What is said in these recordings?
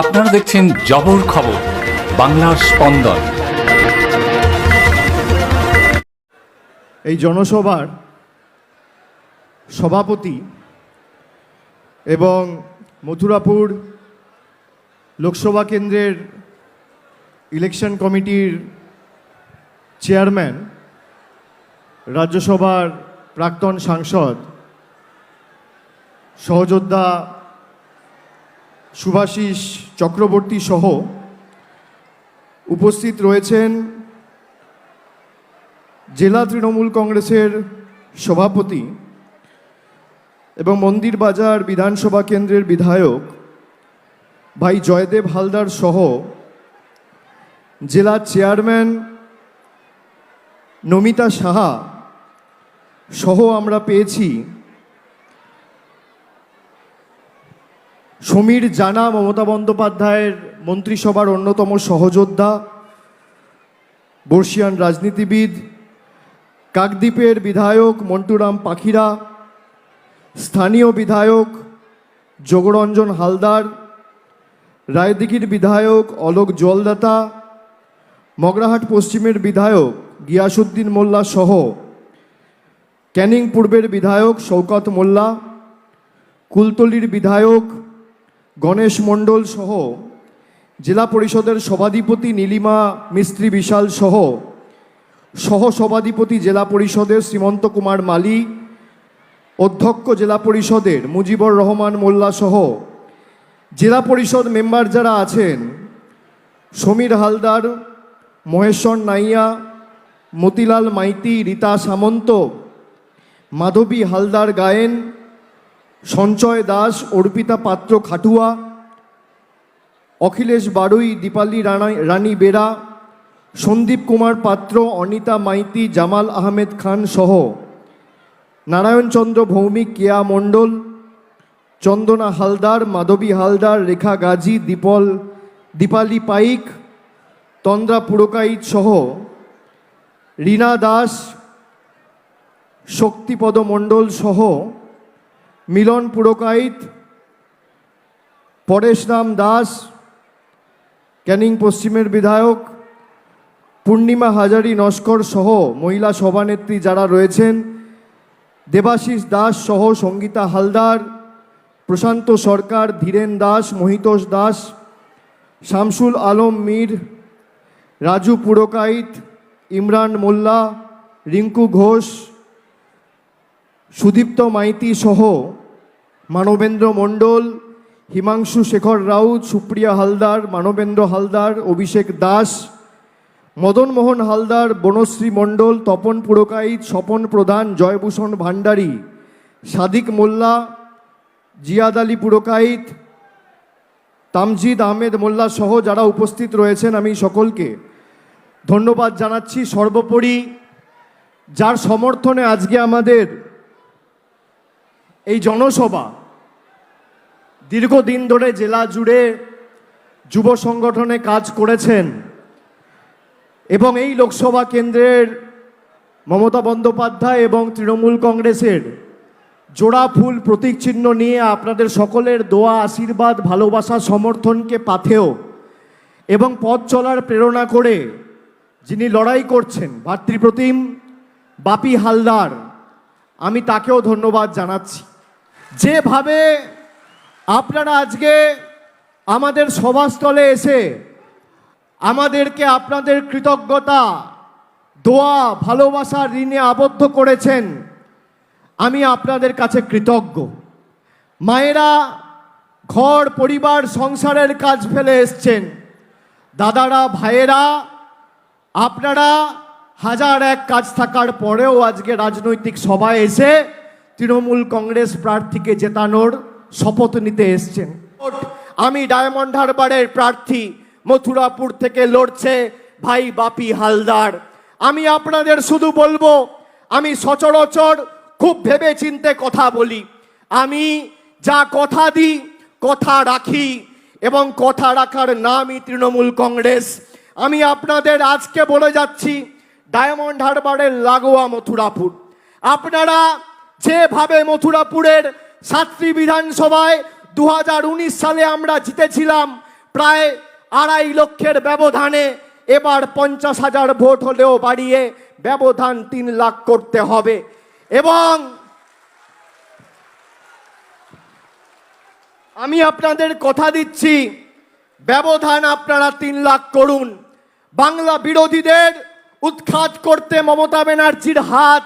আপনারা দেখছেন জবর খবর, বাংলার স্পন্দন। এই জনসভার সভাপতি এবং মথুরাপুর লোকসভা কেন্দ্রের ইলেকশন কমিটির চেয়ারম্যান, রাজ্যসভার প্রাক্তন সাংসদ, সহযোদ্ধা সুভাষিস চক্রবর্তী সহ উপস্থিত রয়েছেন জেলা তৃণমূল কংগ্রেসের সভাপতি এবং মন্দির বাজার বিধানসভা কেন্দ্রের বিধায়ক ভাই জয়দেব হালদার সহ জেলা চেয়ারম্যান নমিতা সাহা সহ আমরা পেয়েছি সমীর জানা, মমতা বন্দ্যোপাধ্যায়ের মন্ত্রিসভার অন্যতম সহযোদ্ধা, বর্ষিয়ান রাজনীতিবিদ, কাকদ্বীপের বিধায়ক মন্টুরাম পাখিরা, স্থানীয় বিধায়ক যোগরঞ্জন হালদার, রায়দিঘির বিধায়ক অলোক জলদাতা মগরাহাট পশ্চিমের বিধায়ক গিয়াসুদ্দিন মোল্লা সহ ক্যানিং পূর্বের বিধায়ক শওকত মোল্লা, কুলতলির বিধায়ক গণেশ মণ্ডল সহ জেলা পরিষদের সভাধিপতি নীলিমা মিস্ত্রি বিশাল সহ সহ সভাধিপতি জেলা পরিষদের শ্রীমন্ত কুমার মালি, অধ্যক্ষ জেলা পরিষদের মুজিবর রহমান মোল্লা সহ জেলা পরিষদ মেম্বার যারা আছেন, সমীর হালদার, মহেশ্বর নাইয়া, মতিলাল মাইতি, রীতা সামন্ত, মাধবী হালদার গায়েন সঞ্চয় দাস, অর্পিতা পাত্র খাটুয়া, অখিলেশ বাড়ুই দীপালি রানা, রানী বেরা, সন্দীপ কুমার পাত্র, অনিতা মাইতি, জামাল আহমেদ খান সহ নারায়ণচন্দ্র ভৌমিক, কেয়া মণ্ডল, চন্দনা হালদার, মাধবী হালদার, রেখা গাজী, দীপল, দীপালি পাইক, তন্দ্রা পুরকাইত সহ রীনা দাস, শক্তিপদ মণ্ডল সহ মিলন পুরকাইত পরেশরাম দাস, ক্যানিং পশ্চিমের বিধায়ক, পূর্ণিমা হাজারি নস্কর সহ মহিলা সভানেত্রী যারা রয়েছেন, দেবাশিস দাস সহ সঙ্গীতা হালদার, প্রশান্ত সরকার, ধীরেন দাস, মহিতোষ দাস, শামসুল আলম মীর, রাজু পুরকাইত, ইমরান মোল্লা, রিঙ্কু ঘোষ, সুদীপ্ত মাইতি সহ মানবেন্দ্র মণ্ডল, হিমাংশু শেখর রাউত, সুপ্রিয়া হালদার, মানবেন্দ্র হালদার, অভিষেক দাস, মদন মোহন হালদার, বনশ্রী মণ্ডল, তপন পুরকাইত, স্বপন প্রধান, জয়ভূষণ ভান্ডারী সাদিক মোল্লা, জিয়াদ আলী পুরকাইত, তামজিদ আহমেদ মোল্লা সহ যারা উপস্থিত রয়েছেন আমি সকলকে ধন্যবাদ জানাচ্ছি সর্বোপরি, যার সমর্থনে আজকে আমাদের এই জনসভা দীর্ঘদিন ধরে জেলা জুড়ে যুব সংগঠনে কাজ করেছেন এবং এই লোকসভা কেন্দ্রের মমতা বন্দ্যোপাধ্যায় এবং তৃণমূল কংগ্রেসের জোড়া ফুল প্রতীক চিহ্ন নিয়ে আপনাদের সকলের দোয়া, আশীর্বাদ, ভালোবাসা, সমর্থনকে পাথেও এবং পথ চলার প্রেরণা করে যিনি লড়াই করছেন, ভাতৃপ্রতিম বাপি হালদার, আমি তাকেও ধন্যবাদ জানাচ্ছি। যেভাবে আপনারা আজকে আমাদের সভাস্থলে এসে আমাদেরকে আপনাদের কৃতজ্ঞতা, দোয়া, ভালোবাসা, ঋণে আবদ্ধ করেছেন। আমি আপনাদের কাছে কৃতজ্ঞ। মায়েরা ঘর, পরিবার, সংসারের কাজ ফেলে এসছেন। দাদারা, ভাইয়েরা, আপনারা হাজার এক কাজ থাকার পরেও আজকে রাজনৈতিক সভায় এসে তৃণমূল কংগ্রেস প্রার্থীকে জেতানোর শপথ নিতে এসছেন। আমি ডায়মন্ড হারবারের প্রার্থী, মথুরাপুর থেকে লড়ছে ভাই বাপি হালদার। আমি আপনাদের শুধু বলব, আমি সচরাচর খুব ভেবে চিনতে কথা বলি। আমি যা কথা দিই, কথা রাখি এবং কথা রাখার নামই তৃণমূল কংগ্রেস। আমি আপনাদের আজকে বলে যাচ্ছি, ডায়মন্ড হারবারের লাগোয়া মথুরাপুর। আপনারা যেভাবে মথুরাপুরের সাতটি বিধানসভায় দু হাজার উনিশ সালে আমরা জিতেছিলাম প্রায় আড়াই লক্ষের ব্যবধানে। এবার পঞ্চাশ হাজার ভোট হলেও বাড়িয়ে ব্যবধান তিন লাখ করতে হবে। এবং আমি আপনাদের কথা দিচ্ছি, ব্যবধান আপনারা তিন লাখ করুন। বাংলা বিরোধীদের উৎখাত করতে মমতা ব্যানার্জির হাত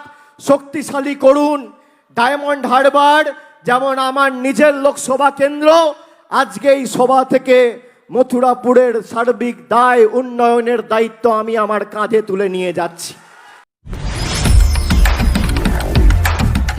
শক্তিশালী করুন। ডায়মন্ড হারবার যেমন আমার নিজের লোকসভা কেন্দ্র, আজকে এই সভা থেকে মথুরাপুরের সার্বিক দায় উন্নয়নের দায়িত্ব আমি আমার কাঁধে তুলে নিয়ে যাচ্ছি।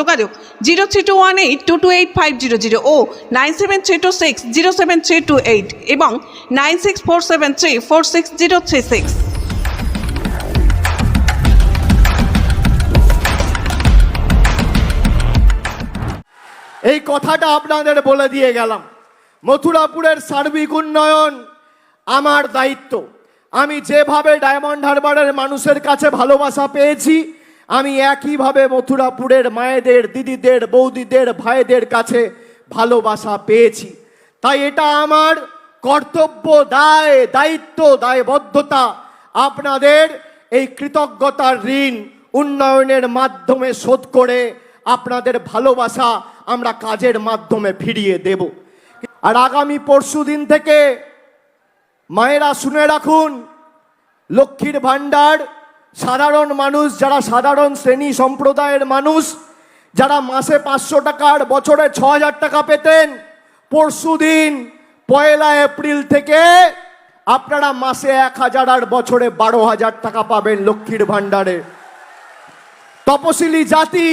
যোগাযোগ zero three two one eight two two eight five zero zero ও nine seven three two six zero seven three two eight এবং nine six four seven three four six zero three six. এই কথাটা আপনাদের বলে দিয়ে গেলাম। মথুরাপুরের সার্বিক উন্নয়ন আমার দায়িত্ব। আমি যেভাবে ডায়মন্ড হারবারের মানুষের কাছে ভালোবাসা পেয়েছি আমি একইভাবে মথুরাপুরের মায়েদের, দিদিদের, বৌদিদের, ভাইদের কাছে ভালোবাসা পেয়েছি। তাই এটা আমার কর্তব্য, দায়, দায়িত্ব, দায়বদ্ধতা। আপনাদের এই কৃতজ্ঞতার ঋণ উন্নয়নের মাধ্যমে শোধ করে আপনাদের ভালোবাসা আমরা কাজের মাধ্যমে ফিরিয়ে দেব। আর আগামী পরশু দিন থেকে মায়েরা শুনে রাখুন, লক্ষ্মীর ভাণ্ডার সাধারণ মানুষ, যারা সাধারণ শ্রেণি সম্প্রদায়ের মানুষ, যারা মাসে পাঁচশো টাকার, বছরে ছ হাজার টাকা পেতেন পরশু দিন পয়লা এপ্রিল থেকে আপনারা মাসে এক হাজার আর বছরে বারো হাজার টাকা পাবেন লক্ষ্মীর ভাণ্ডারে। তপশিলি জাতি,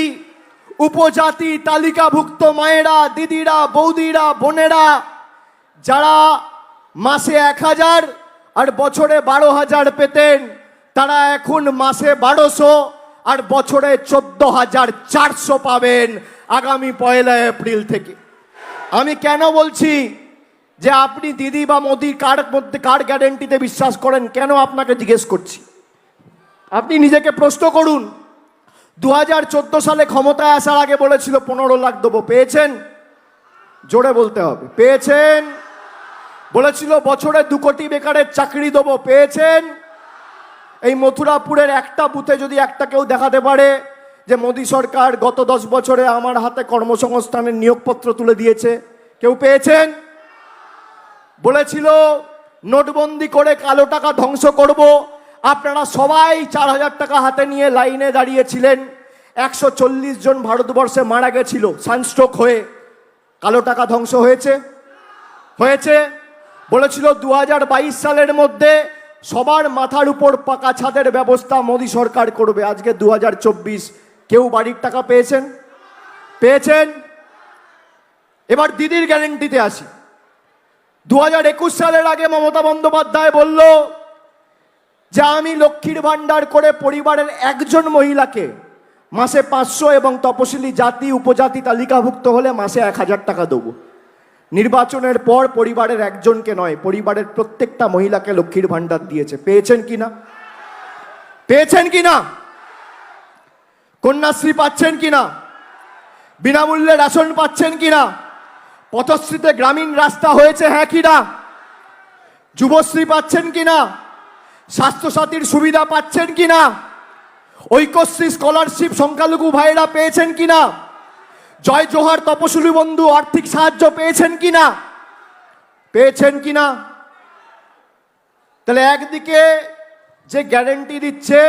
উপজাতি, তালিকাভুক্ত মায়েরা, দিদিরা, বৌদিরা, বোনেরা, যারা মাসে এক হাজার আর বছরে বারো হাজার পেতেন তারা এখন মাসে বারোশো আর বছরে চোদ্দ হাজার চারশো পাবেন আগামী পয়লা এপ্রিল থেকে। আমি কেন বলছি যে আপনি দিদি বা মোদি কার মধ্যে, কার গ্যারেন্টিতে বিশ্বাস করেন? কেন আপনাকে জিজ্ঞেস করছি? আপনি নিজেকে প্রশ্ন করুন। দু হাজার চোদ্দ সালে ক্ষমতায় আসার আগে বলেছিল, পনেরো লাখ দেবো। পেয়েছেন? জোরে বলতে হবে। পেয়েছেন? বলেছিল, বছরে দু কোটি বেকারের চাকরি দেবো। পেয়েছেন? এই মথুরাপুরের একটা বুথে যদি একটা কেউ দেখাতে পারে যে মোদী সরকার গত দশ বছরে আমার হাতে কর্মসংস্থানের নিয়োগপত্র তুলে দিয়েছে, কেউ পেয়েছেন? বলেছিল, নোটবন্দি করে কালো টাকা ধ্বংস করব। আপনারা সবাই চার হাজার টাকা হাতে নিয়ে লাইনে দাঁড়িয়েছিলেন। একশো চল্লিশ জন ভারতবর্ষে মারা গেছিল সানস্ট্রোক হয়ে। কালো টাকা ধ্বংস হয়েছে? হয়েছে। বলেছিল দু হাজার বাইশ সালের মধ্যে সবার মাথার উপর পাকা ছাদের ব্যবস্থা মোদী সরকার করবে। আজকে দু হাজার চব্বিশ, কেউ বাড়ির টাকা পেয়েছেন? পেয়েছেন? এবার দিদির গ্যারেন্টিতে আসি। দু হাজার একুশ সালের আগে মমতা বন্দ্যোপাধ্যায় বলল, যে আমি লক্ষ্মীর ভাণ্ডার করে পরিবারের একজন মহিলাকে মাসে পাঁচশো এবং তপশিলি জাতি, উপজাতি তালিকাভুক্ত হলে মাসে এক হাজার টাকা দেবো। নির্বাচনের পর পরিবারের একজনকে নয়, পরিবারের প্রত্যেকটা মহিলাকে লক্ষ্মীর ভাণ্ডার দিয়েছে। পেয়েছেন কি না? পেয়েছেন কি না? কন্যাশ্রী পাচ্ছেন কি না? বিনামূল্যে রেশন পাচ্ছেন কি না? পথশ্রীতে গ্রামীণ রাস্তা হয়েছে হ্যাঁ কি না? যুবশ্রী পাচ্ছেন কি না? স্বাস্থ্যসাথীর সুবিধা পাচ্ছেন কি না? ঐক্যশ্রী স্কলারশিপ সংখ্যালঘু ভাইরা পেয়েছেন কি না? জয় জোহার তপশিলি বন্ধু, আর্থিক সাহায্য পেয়েছেন কি না পেয়েছেন কি না তাহলে একদিকে যে গ্যারেন্টি দিচ্ছে,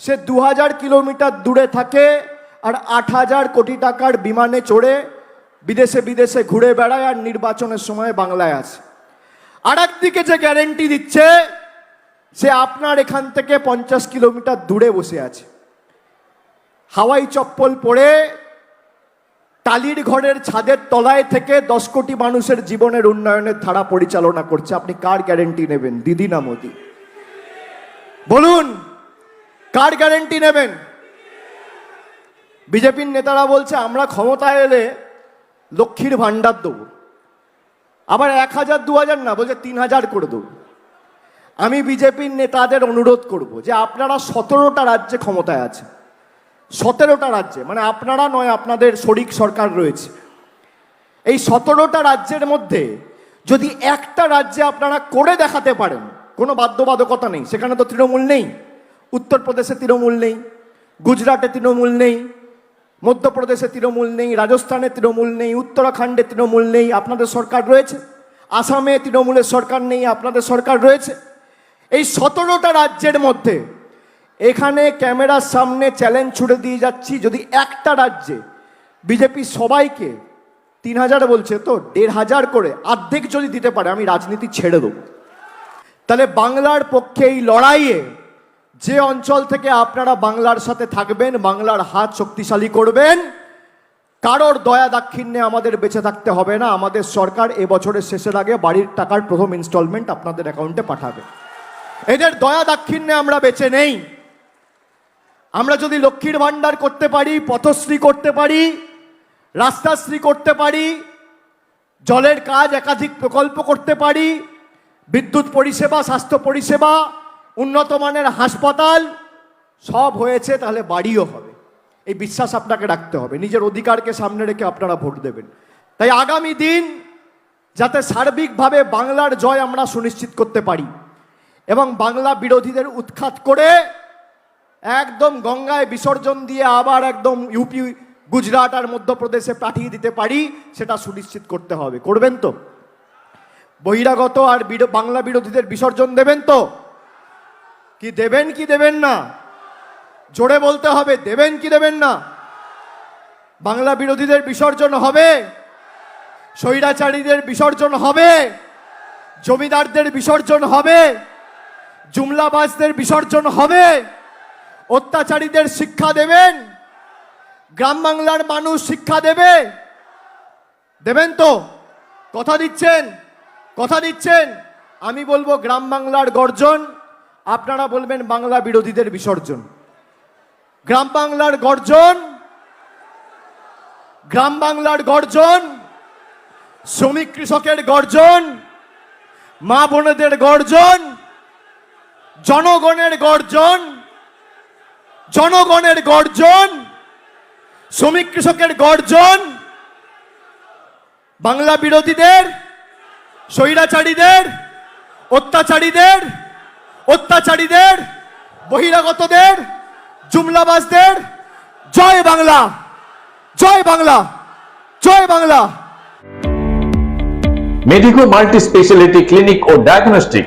সে দু হাজার কিলোমিটার দূরে থাকে আর আট হাজার কোটি টাকার বিমানে চড়ে বিদেশে বিদেশে ঘুরে বেড়ায় আর নির্বাচনের সময় বাংলায় আসে। আর একদিকে যে গ্যারেন্টি দিচ্ছে, সে আপনার এখান থেকে পঞ্চাশ কিলোমিটার দূরে বসে আছে। হাওয়াই চপ্পল পরে টালির ঘরের ছাদের তলায় থেকে দশ কোটি মানুষের জীবনের উন্নয়নের ধারা পরিচালনা করছে। আপনি কার গ্যারেন্টি নেবেন? দিদি না মোদি? বলুন, কার গ্যারেন্টি নেবেন? বিজেপির নেতারা বলছে, আমরা ক্ষমতায় এলে লক্ষ্মীর ভাণ্ডার দেবো। আবার এক হাজার, দু হাজার না, বলছে তিন হাজার করে দেবো। আমি বিজেপির নেতাদের অনুরোধ করব যে আপনারা সতেরোটা রাজ্যে ক্ষমতায় আছে সতেরোটা রাজ্যে মানে আপনারা নয়, আপনাদের শরিক সরকার রয়েছে। এই সতেরোটা রাজ্যের মধ্যে যদি একটা রাজ্যে আপনারা করে দেখাতে পারেন, কোনো বাধ্যবাধকতা নেই, সেখানে তো তৃণমূল নেই। উত্তরপ্রদেশে তৃণমূল নেই, গুজরাটে তৃণমূল নেই, মধ্যপ্রদেশে তৃণমূল নেই, রাজস্থানে তৃণমূল নেই, উত্তরাখণ্ডে তৃণমূল নেই, আপনাদের সরকার রয়েছে। আসামে তৃণমূলের সরকার নেই, আপনাদের সরকার রয়েছে। এই সতেরোটা রাজ্যের মধ্যে এখানে ক্যামেরার সামনে চ্যালেঞ্জ ছুড়ে দিয়ে যাচ্ছি। যদি একটা রাজ্যে বিজেপি সবাইকে তিন হাজার বলছে, তো দেড় হাজার করে অর্ধেক যদি দিতে পারে, আমি রাজনীতি ছেড়ে দেবো। তাহলে বাংলার পক্ষে এই লড়াইয়ে যে অঞ্চল থেকে আপনারা বাংলার সাথে থাকবেন, বাংলার হাত শক্তিশালী করবেন, কারোর দয়া দাক্ষিণ্যে আমাদের বেঁচে থাকতে হবে না। আমাদের সরকার এ বছরের শেষের আগে বাড়ির টাকার প্রথম ইনস্টলমেন্ট আপনাদের অ্যাকাউন্টে পাঠাবে। এদের দয়া দাক্ষিণ্যে আমরা বেঁচে নেই। আমরা যদি লক্ষ্মীর ভাণ্ডার করতে পারি, পথশ্রী করতে পারি, রাস্তাশ্রী করতে পারি, জলের কাজ একাধিক প্রকল্প করতে পারি, বিদ্যুৎ পরিষেবা, স্বাস্থ্য পরিষেবা, উন্নত মানের হাসপাতাল, সব হয়েছে তাহলে বাড়িও হবে। এই বিশ্বাস আপনাকে রাখতে হবে। নিজের অধিকারকে সামনে রেখে আপনারা ভোট দেবেন। তাই আগামী দিন যাতে সার্বিকভাবে বাংলার জয় আমরা সুনিশ্চিত করতে পারি এবং বাংলা বিরোধীদের উৎখাত করে একদম গঙ্গায় বিসর্জন দিয়ে আবার একদম ইউপি গুজরাট আর মধ্যপ্রদেশে পাঠিয়ে দিতে পারি, সেটা সুনিশ্চিত করতে হবে। করবেন তো? বহিরাগত আর বাংলা বিরোধীদের বিসর্জন দেবেন তো? কি দেবেন কি দেবেন না? জোরে বলতে হবে, দেবেন, কি দেবেন না? বাংলা বিরোধীদের বিসর্জন হবে? স্বৈরাচারীদের বিসর্জন হবে? জমিদারদের বিসর্জন হবে? জুমলাবাজদের বিসর্জন হবে? অত্যাচারীদের শিক্ষা দেবেন। গ্রাম বাংলার মানুষ শিক্ষা দেবে। দেবেন তো? কথা দিচ্ছেন? কথা দিচ্ছেন? আমি বলব গ্রাম বাংলার গর্জন, আপনারা বলবেন বাংলা বিরোধীদের বিসর্জন। গ্রাম বাংলার গর্জন, গ্রাম বাংলার গর্জন, শ্রমিক কৃষকের গর্জন, মা বোনেদের গর্জন, জনগণের গর্জন জনগণের গর্জন, শ্রমিক কৃষকের গর্জন, বাংলা বিরোধীদের, স্বৈরাচারীদের, অত্যাচারীদের অত্যাচারীদের, বহিরাগতদের, জুমলাবাজদের, জয় বাংলা জয় বাংলা জয় Bangla. Medico multi speciality clinic ও ডায়াগনস্টিক